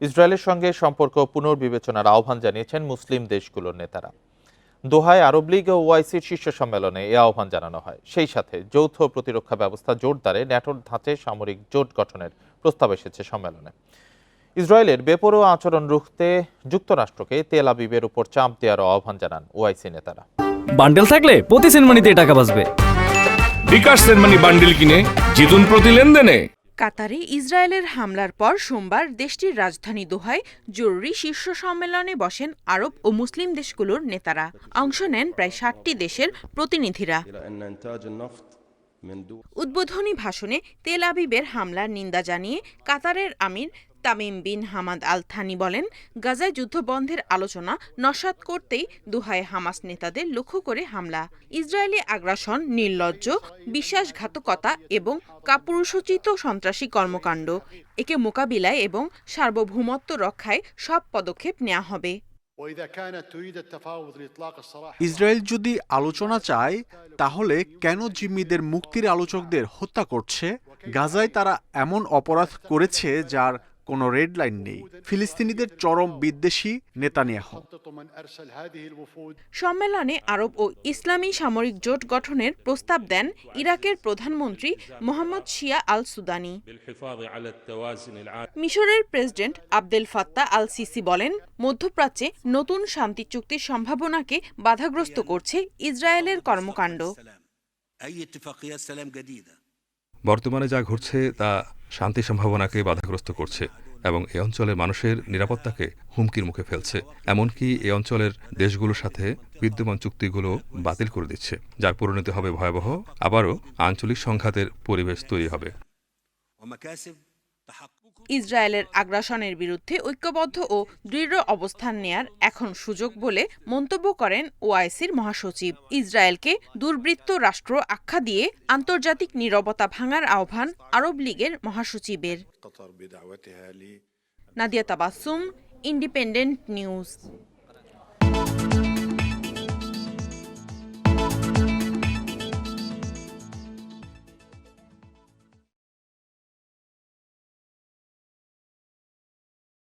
ইসরায়েলের সঙ্গে সম্পর্ক পুনর্বিবেচনার আহ্বান জানিয়েছেন মুসলিম দেশগুলোর নেতারা। দোহায় আরব লীগ ও ওআইসির শীর্ষ সম্মেলনে এ আহ্বান জানানো হয়। সেই সাথে যৌথ প্রতিরক্ষা ব্যবস্থা জোরদারে ন্যাটোর ধাঁচে সামরিক জোট গঠনের প্রস্তাব এসেছে সম্মেলনে। ইসরায়েলের বেপরোয়া আচরণ রুখতে যুক্তরাষ্ট্রকে তেল আবিবের উপর চাপ দেওয়ারও আহ্বান জানান ওআইসি নেতারা। বান্ডেল থাকলে প্রতি সেনমানিতে টাকা বাঁচবে। বিকাশ সেনমানি বান্ডিল কিনে জিতুন প্রতি লেনদেনে। কাতারে ইসরায়েলের হামলার পর সোমবার দেশটির রাজধানী দোহায় জরুরি শীর্ষ সম্মেলনে বসেন আরব ও মুসলিম দেশগুলোর নেতারা। অংশ নেন প্রায় ষাটটি দেশের প্রতিনিধিরা। উদ্বোধনী ভাষণে তেল আবিবের হামলার নিন্দা জানিয়ে কাতারের আমির Tamim bin Hamad Al Thani বলেন, গাজায় যুদ্ধ বন্ধের আলোচনা নস্বাত করতেই দুহায় হামাস নেতাদের লক্ষ্য করে হামলা। ইসরায়েলি আগ্রাসন, নির্লজ্জ, বিশ্বাসঘাতকতা এবং কাপুরুষোচিত সন্ত্রাসী কর্মকাণ্ড। একে মোকাবিলায় এবং সার্বভৌমত্ব রক্ষায় সব পদক্ষেপ নেওয়া হবে। ইসরায়েল যদি আলোচনা চায়, তাহলে কেন জিম্মিদের মুক্তির আলোচকদের হত্যা করছে? গাজায় তারা এমন অপরাধ করেছে যার কোনো রেড লাইন নেই। ফিলিস্তিনিদের চরম বিদ্বেষী নেতানিয়াহ। সম্মেলনে আরব ও ইসলামী সামরিক জোট গঠনের প্রস্তাব দেন ইরাকের প্রধানমন্ত্রী মোহাম্মদ শিয়া আল সুদানি মিশরের president Abdel Fattah al Sisi বলেন মধ্যপ্রাচ্যে নতুন শান্তি চুক্তির সম্ভাবনাকে বাধাগ্রস্ত করছে ইসরায়েলের কর্মকাণ্ড। বর্তমানে যা ঘটছে তা শান্তি সম্ভাবনাকে বাধাগ্রস্ত করছে এবং এ অঞ্চলের মানুষের নিরাপত্তাকে হুমকির মুখে ফেলছে। এমনকি এ অঞ্চলের দেশগুলোর সাথে বিদ্যমান চুক্তিগুলো বাতিল করে দিচ্ছে, যার পরিণতি হবে ভয়াবহ, আবারও আঞ্চলিক সংঘাতের পরিবেশ তৈরি হবে। ইসরায়েলের আগ্রাসনের বিরুদ্ধে ঐক্যবদ্ধ ও দৃঢ় অবস্থান নেয়ার এখন সুযোগ বলে মন্তব্য করেন ওআইসির মহাসচিব। ইসরায়েলকে দুর্বৃত্ত রাষ্ট্র আখ্যা দিয়ে আন্তর্জাতিক নিরবতা ভাঙার আহ্বান আরব লীগের মহাসচিবের। Nadia Tabassum independent news.